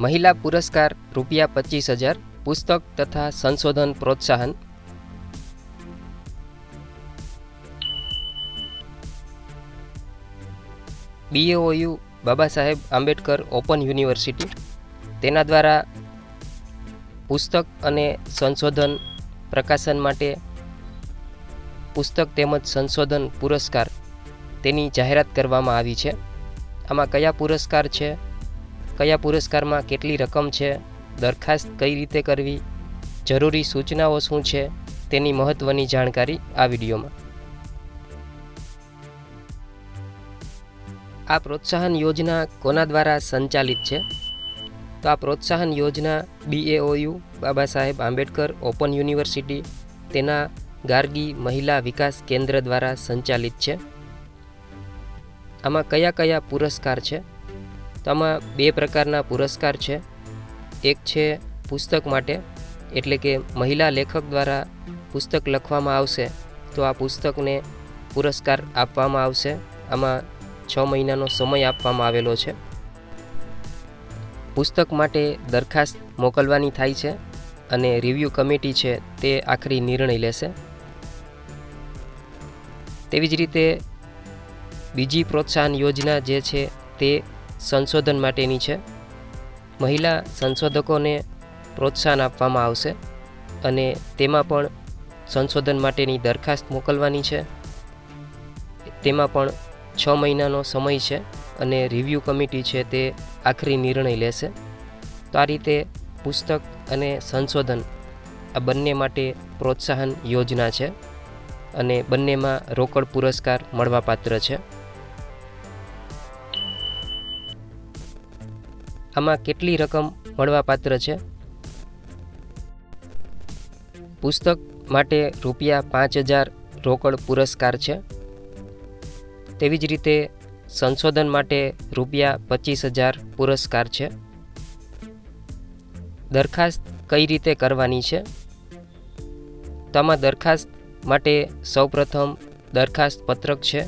મહિલા પુરસ્કાર રૂપિયા પચીસ હજાર, પુસ્તક તથા સંશોધન પ્રોત્સાહન. BAOU Baba Saheb Ambedkar open university. તેના દ્વારા પુસ્તક અને સંશોધન પ્રકાશન માટે પુસ્તક તેમજ સંશોધન પુરસ્કાર તેની જાહેરાત કરવામાં આવી છે. આમાં કયા પુરસ્કાર છે? કયા પુરસ્કારમાં કેટલી રકમ છે, દરખાસ્ત કઈ રીતે કરવી, જરૂરી સૂચનાઓ શું છે, તેની મહત્ત્વની જાણકારી આ વિડીયોમાં. આ પ્રોત્સાહન યોજના કોના દ્વારા સંચાલિત છે? તો આ પ્રોત્સાહન યોજના BAOU Baba Saheb Ambedkar open university, તેના ગાર્ગી મહિલા વિકાસ કેન્દ્ર દ્વારા સંચાલિત છે. આમાં કયા કયા પુરસ્કાર છે? તો આમાં બે પ્રકારના પુરસ્કાર છે. એક છે પુસ્તક માટે, એટલે કે મહિલા લેખક દ્વારા પુસ્તક લખવામાં આવશે, તો આ પુસ્તકને પુરસ્કાર આપવામાં આવશે. આમાં છ મહિનાનો સમય આપવામાં આવેલો છે. પુસ્તક માટે દરખાસ્ત મોકલવાની થાય છે અને રિવ્યૂ કમિટી છે તે આખરી નિર્ણય લેશે. તેવી જ રીતે બીજી પ્રોત્સાહન યોજના જે છે તે સંશોધન માટેની છે. મહિલા સંશોધકોને પ્રોત્સાહન આપવામાં આવશે અને તેમાં પણ સંશોધન માટેની દરખાસ્ત મોકલવાની છે. તેમાં પણ છ મહિનાનો સમય છે અને રિવ્યૂ કમિટી છે તે આખરી નિર્ણય લેશે. તો આ રીતે પુસ્તક અને સંશોધન આ બંને માટે પ્રોત્સાહન યોજના છે અને બંનેમાં રોકડ પુરસ્કાર મળવાપાત્ર છે. આમાં કેટલી રકમ મળવાપાત્ર છે? પુસ્તક માટે રૂપિયા પાંચ હજાર રોકડ પુરસ્કાર છે. તેવી જ રીતે સંશોધન માટે રૂપિયા પચીસ હજાર પુરસ્કાર છે. દરખાસ્ત કઈ રીતે કરવાની છે? તમા દરખાસ્ત માટે સૌપ્રથમ દરખાસ્ત પત્રક છે.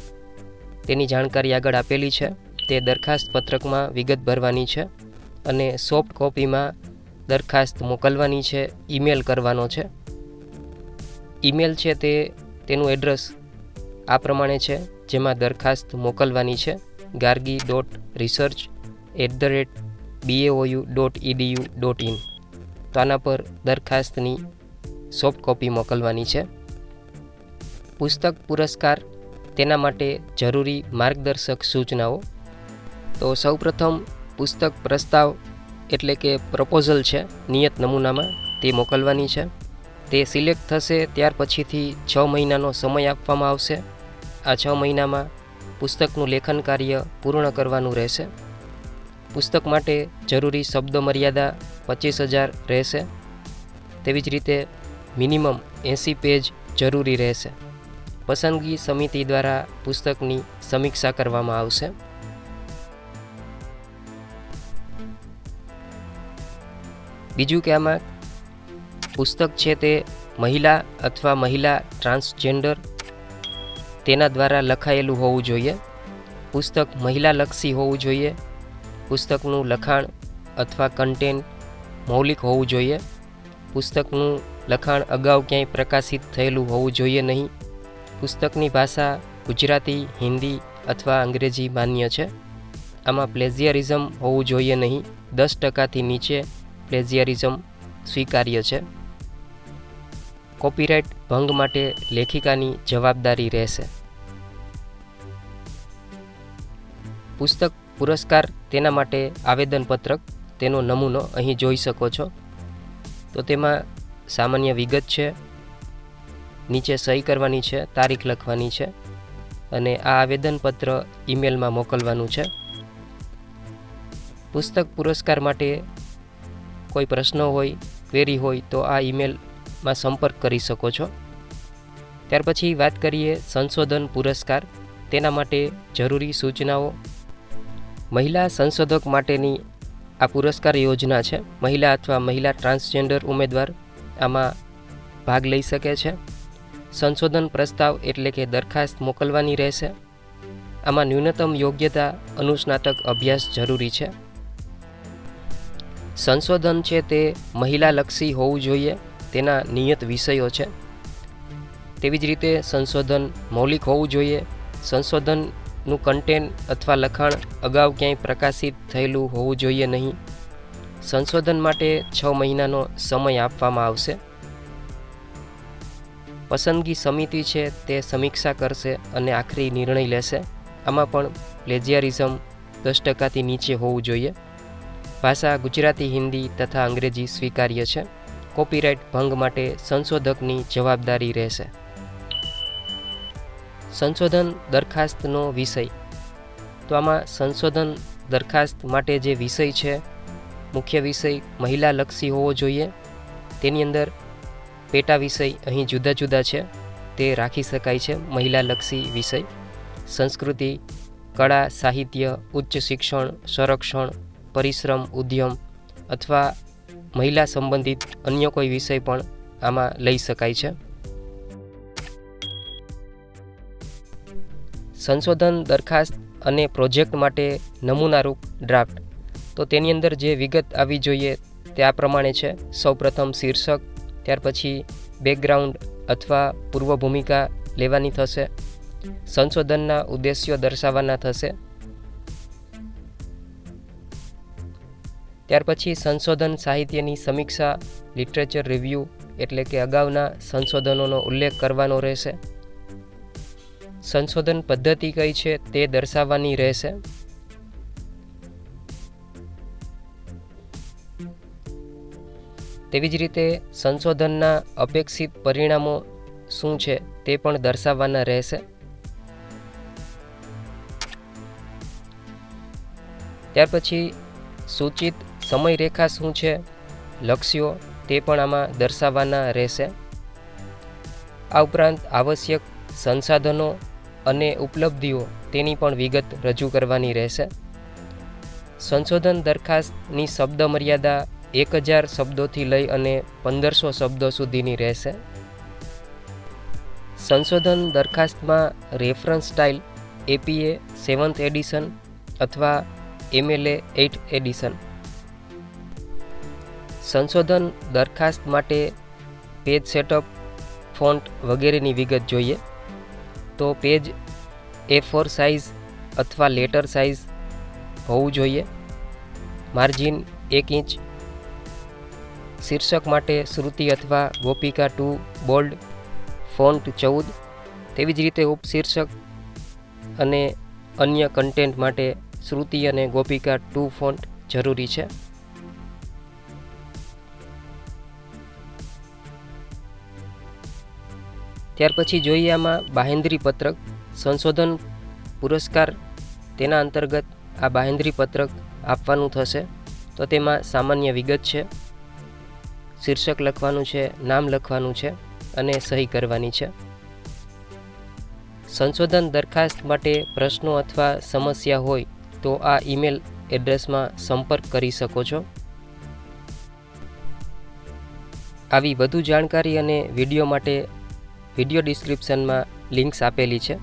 તેની જાણકારી આગળ આપેલી છે. તે દરખાસ્ત પત્રકમાં વિગત ભરવાની છે. અને સોફ્ટ કોપીમાં દરખાસ્ત મોકલવાની છે, ઈમેલ કરવાનો છે. ઈમેલ છે તે, તેનું એડ્રેસ આ પ્રમાણે છે, જેમાં દરખાસ્ત મોકલવાની છે Gargi dot research at the rate BAOU dot EDU dot in તો આના પર દરખાસ્તની સોફ્ટ કોપી મોકલવાની છે. પુસ્તક પુરસ્કાર તેના માટે જરૂરી માર્ગદર્શક સૂચનાઓ. તો સૌપ્રથમ પુસ્તક પ્રસ્તાવ એટલે કે પ્રપોઝલ છે, નિયત નમૂનામાં તે મોકલવાની છે. તે સિલેક્ટ થશે, ત્યાર પછીથી છ મહિનાનો સમય આપવામાં આવશે. આ છ મહિનામાં પુસ્તકનું લેખન કાર્ય પૂર્ણ કરવાનું રહેશે. પુસ્તક માટે જરૂરી શબ્દ મર્યાદા પચીસ હજાર રહેશે. તેવી જ રીતે મિનિમમ એંસી પેજ જરૂરી રહેશે. પસંદગી સમિતિ દ્વારા પુસ્તકની સમીક્ષા કરવામાં આવશે. બીજું કે આમાં પુસ્તક છે તે મહિલા અથવા મહિલા ટ્રાન્સજેન્ડર તેના દ્વારા લખાયેલું હોવું જોઈએ. પુસ્તક મહિલાલક્ષી હોવું જોઈએ. પુસ્તકનું લખાણ અથવા કન્ટેન્ટ મૌલિક હોવું જોઈએ. પુસ્તકનું લખાણ અગાઉ ક્યાંય પ્રકાશિત થયેલું હોવું જોઈએ નહીં. પુસ્તકની ભાષા ગુજરાતી, હિન્દી અથવા અંગ્રેજી માન્ય છે. આમાં પ્લેઝિયરિઝમ હોવું જોઈએ નહીં. દસ ટકાથી નીચે પ્લેઝિયરિઝમ સ્વીકાર્ય છે. કોપીરાઇટ ભંગ માટે લેખિકાની જવાબદારી રહેશે. પુસ્તક પુરસ્કાર તેના માટે આવેદનપત્રક, તેનો નમૂનો અહીં જોઈ શકો છો. તો તેમાં સામાન્ય વિગત છે. નીચે સહી કરવાની છે, તારીખ લખવાની છે અને આ આવેદનપત્ર ઈમેલમાં મોકલવાનું છે. પુસ્તક પુરસ્કાર માટે કોઈ પ્રશ્નો હોય ક્વેરી હોય, તો આ ઈમેલમાં સંપર્ક કરી શકો છો. ત્યાર પછી વાત કરીએ સંશોધન પુરસ્કાર, તેના માટે જરૂરી સૂચનાઓ. મહિલા સંશોધક માટેની આ પુરસ્કાર યોજના છે. મહિલા અથવા મહિલા ટ્રાન્સજેન્ડર ઉમેદવાર આમાં ભાગ લઈ શકે છે. સંશોધન પ્રસ્તાવ એટલે કે દરખાસ્ત મોકલવાની રહેશે. આમાં ન્યૂનતમ યોગ્યતા અનુસ્નાતક અભ્યાસ જરૂરી છે. સંશોધન છે તે મહિલાલક્ષી હોવું જોઈએ તેના નિયત વિષયો છે. તેવી જ રીતે સંશોધન મૌલિક હોવું જોઈએ. સંશોધનનું કન્ટેન્ટ અથવા લખાણ અગાઉ ક્યાંય પ્રકાશિત થયેલું હોવું જોઈએ નહીં. સંશોધન માટે છ મહિનાનો સમય આપવામાં આવશે. પસંદગી સમિતિ છે તે સમીક્ષા કરશે અને આખરી નિર્ણય લેશે. આમાં પણ પ્લેજિયારિઝમ દસ ટકાથી નીચે હોવું જોઈએ. ભાષા ગુજરાતી, હિન્દી તથા અંગ્રેજી સ્વીકાર્ય છે. કોપીરાઇટ ભંગ માટે સંશોધકની જવાબદારી રહેશે. સંશોધન દરખાસ્તનો વિષય. તો આમાં સંશોધન દરખાસ્ત માટે જે વિષય છે, મુખ્ય વિષય મહિલાલક્ષી હોવો જોઈએ. તેની અંદર પેટા વિષય અહીં જુદા જુદા છે. તે રાખી શકાય છે મહિલાલક્ષી વિષય. સંસ્કૃતિ, કળા, સાહિત્ય, ઉચ્ચ શિક્ષણ, સંરક્ષણ પરિશ્રમ, ઉદ્યમ અથવા મહિલા સંબંધિત અન્ય કોઈ વિષય પણ આમાં લઈ શકાય છે. સંશોધન, દરખાસ્ત અને પ્રોજેક્ટ માટે નમૂનારૂપ ડ્રાફ્ટ. તો તેની અંદર જે વિગત આવી જોઈએ તે આ પ્રમાણે છે. સૌપ્રથમ શીર્ષક, ત્યાર પછી બેકગ્રાઉન્ડ અથવા પૂર્વ ભૂમિકા લેવાની થશે. સંશોધનના ઉદ્દેશ્યો દર્શાવવાના થશે. ત્યાર પછી સંશોધન સાહિત્યની સમીક્ષા, લિટરેચર રિવ્યૂ એટલે કે અગાઉના સંશોધનોનો ઉલ્લેખ કરવાનો રહેશે. સંશોધન પદ્ધતિ કઈ છે તે દર્શાવવાની રહેશે. તેવી જ રીતે સંશોધનના અપેક્ષિત પરિણામો શું છે તે પણ દર્શાવવાના રહેશે. ત્યાર પછી સૂચિત સમયરેખા શું છે, લક્ષ્યો તે પણ આમાં દર્શાવવાના રહેશે. આ ઉપરાંત આવશ્યક સંસાધનો અને ઉપલબ્ધિઓ તેની પણ વિગત રજૂ કરવાની રહેશે. સંશોધન દરખાસ્તની શબ્દ મર્યાદા એક હજાર શબ્દોથી લઈ અને પંદરસો શબ્દો સુધીની રહેશે. સંશોધન દરખાસ્તમાં reference style, APA, seventh edition અથવા એમએલએ એઇટ એડિશન. સંશોધન દરખાસ્ત માટે પેજ સેટઅપ, ફોન્ટ વગેરેની વિગત જોઈએ. તો પેજ એ ફોર સાઇઝ અથવા લેટર સાઇઝ હોવું જોઈએ. માર્જિન એક ઇંચ. શીર્ષક માટે શ્રુતિ અથવા ગોપિકા ટુ બોલ્ડ, ફોન્ટ ચૌદ. તેવી જ રીતે ઉપશીર્ષક અને અન્ય કન્ટેન્ટ માટે શ્રુતિ અને ગોપિકા ટુ ફોન્ટ જરૂરી છે. ત્યાર પછી જોઈએ આમાં બાહેન્દ્રી પત્રક, સંશોધન પુરસ્કાર, તેના અંતર્ગત આ બાહેન્દ્રી પત્રક આપવાનું થશે. તો તેમાં સામાન્ય વિગત છે, શીર્ષક લખવાનું છે, નામ લખવાનું છે અને સહી કરવાની છે. સંશોધન દરખાસ્ત માટે પ્રશ્નો અથવા સમસ્યા હોય તો આ ઈમેલ એડ્રેસમાં સંપર્ક કરી શકો છો. આવી વધુ જાણકારી અને વીડિયો માટે વીડિયો ડિસ્ક્રિપ્શનમાં લિંક્સ આપેલી છે.